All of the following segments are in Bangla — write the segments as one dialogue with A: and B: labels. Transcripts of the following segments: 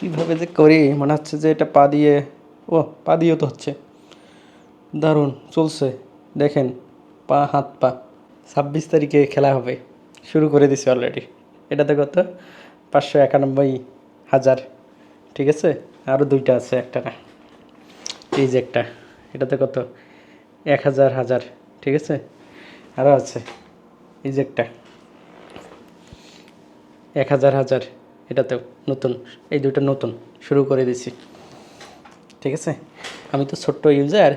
A: কীভাবে যে করি, মনে হচ্ছে যে এটা পা দিয়ে ও পা দিয়েও তো হচ্ছে। দারুণ, চলছে। দেখেন, পা, হাত, পা। ছাব্বিশ তারিখে খেলা হবে। শুরু করে দিছি অলরেডি এটাতে কত পাঁচশো একানব্বই হাজার। ঠিক আছে? আরও দুইটা আছে একটা না। এই যে একটা। এটাতে কত এক হাজার হাজার। ঠিক আছে? আরও আছে। এই যে একটা। এক হাজার হাজার। এটাতেও নতুন, এই দুটো নতুন, শুরু করে দিছি। ঠিক আছে? আমি তো ছোট্ট ইউজার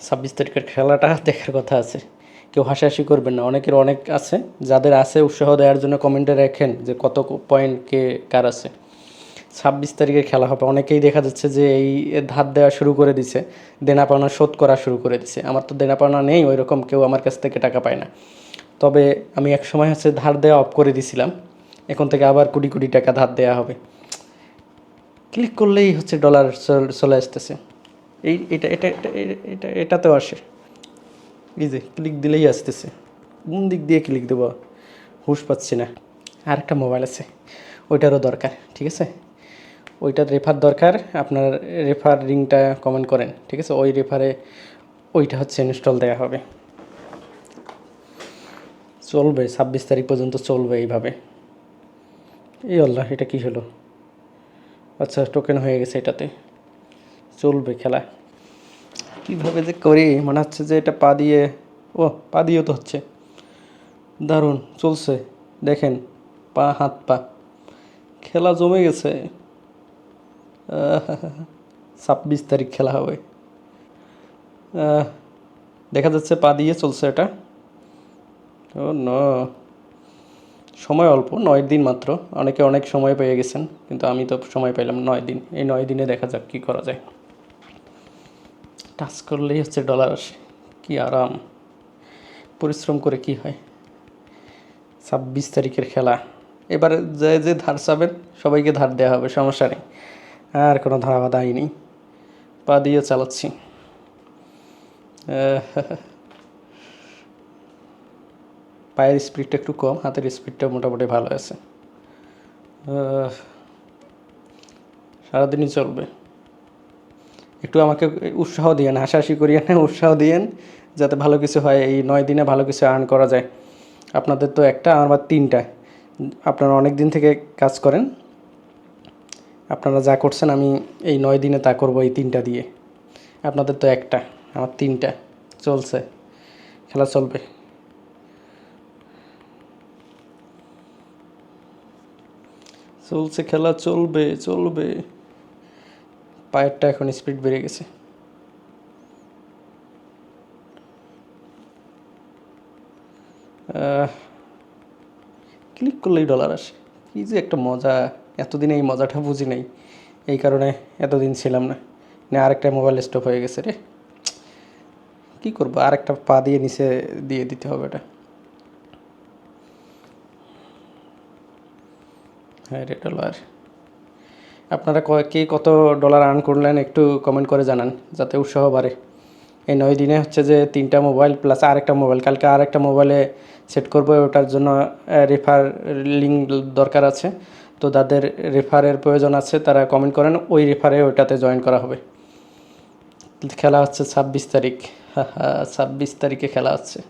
A: ছাব্বিশ তারিখের খেলাটা দেখার কথা আছে। কেউ হাসাহাসি করবেন না। অনেকের অনেক আছে, যাদের আছে উৎসাহ দেওয়ার জন্য কমেন্টে রাখেন যে কত পয়েন্ট কে, কার আছে। ছাব্বিশ তারিখে খেলা হবে। অনেকেই দেখা যাচ্ছে যে এই ধার দেওয়া শুরু করে দিছে দেনা পাওনা শোধ করা শুরু করে দিছে। আমার তো দেনা পাওনা নেই ওই রকম কেউ আমার কাছ থেকে টাকা পায় না। তবে আমি এক সময় হচ্ছে ধার দেওয়া অফ করে দিছিলাম। এখন থেকে আবার কোটি কোটি টাকা ধার দেওয়া হবে। ক্লিক করলেই হচ্ছে ডলার চল- আসতেছে। এই, এটা এটা এটা, এটা- এটা, এটাতেও আসে। এই যে, ক্লিক দিলেই আসতেছে। কোন দিক দিয়ে ক্লিক দেবো? হুশ পাচ্ছি না। আর একটা মোবাইল আছে। ওইটারও দরকার, ঠিক আছে? ওইটার রেফার দরকার। আপনার রেফার রিংটা কমেন্ট করেন, ঠিক আছে? ওই রেফারে ওইটা হচ্ছে ইনস্টল দেওয়া হবে। চলবে, ছাব্বিশ তারিখ পর্যন্ত চলবে এইভাবে। এই আল্লাহ, এটা কি হলো? আচ্ছা টোকেন হয়ে গেছে এটাতে। চলবে খেলা। কীভাবে যে করি, মনে হচ্ছে যে এটা পা দিয়ে, ও, পা দিয়েও তো হচ্ছে। দারুণ, চলছে। দেখেন, পা, হাত, পা। খেলা জমে গেছে। ছাব্বিশ তারিখ খেলা হবে। দেখা যাচ্ছে পা দিয়ে চলছে এটা। ও, ন। সময় অল্প, নয় দিন মাত্র। অনেকে অনেক সময় পেয়ে গেছেন, কিন্তু আমি তো সময় পেলাম নয় দিন। এই নয় দিনে দেখা যাক কী করা যায়। টাচ করলেই হচ্ছে ডলার আসে। কি আরাম। পরিশ্রম করে কি হয়? ছাব্বিশ তারিখের খেলা। এবারে যে যে ধার চাবেন, সবাইকে ধার দেওয়া হবে, সমস্যা নেই। আর কোনো ধারা বাধা নেই পা দিয়ে চালাচ্ছি। পায়ের স্পিডটা একটু কম, হাতের স্পিডটা মোটামুটি ভালো আছে। সারাদিনই চলবে। একটু আমাকে উৎসাহ দিয়েন, হাসাহাসি করিয়ে না উৎসাহ দিয়েন যাতে ভালো কিছু হয়, এই নয় দিনে ভালো কিছু আর্ন করা যায়। আপনাদের তো একটা আমার তিনটা। আপনারা অনেক দিন থেকে কাজ করেন। আপনারা যা করছেন, আমি এই নয় দিনে তা করব, এই তিনটা দিয়ে। আপনাদের তো একটা, আমার তিনটা। চলছে। খেলা চলবে। চলছে খেলা, চলবে চলবে। পায়েরটা এখন স্পিড বেড়ে গেছে। ক্লিক করলেই ডলার আসে। কি যে একটা মজা, এতদিন এই মজাটা বুঝি নাই। এই কারণে এতদিন ছিলাম না। না, আরেকটা মোবাইল স্টপ হয়ে গেছে রে। কি করব, আরেকটা পা দিয়ে নিচে দিয়ে দিতে হবে এটা। হ্যাঁ ডলার আপনারা ক- কে কত ডলার আর্ন করলেন একটু কমেন্ট করে জানান, যাতে উৎসাহ বাড়ে। এই নয় দিনে হচ্ছে যে তিনটা মোবাইল প্লাস আরেকটা মোবাইল কালকে আরেকটা মোবাইলে সেট করব, ওটার জন্য রেফার লিঙ্ক দরকার আছে। তো তাদের রেফারের প্রয়োজন আছে, তারা কমেন্ট করেন, ওই রেফারে ওটাতে জয়েন করা হবে। খেলা হচ্ছে ছাব্বিশ তারিখ। ছাব্বিশ তারিখে খেলা হচ্ছে।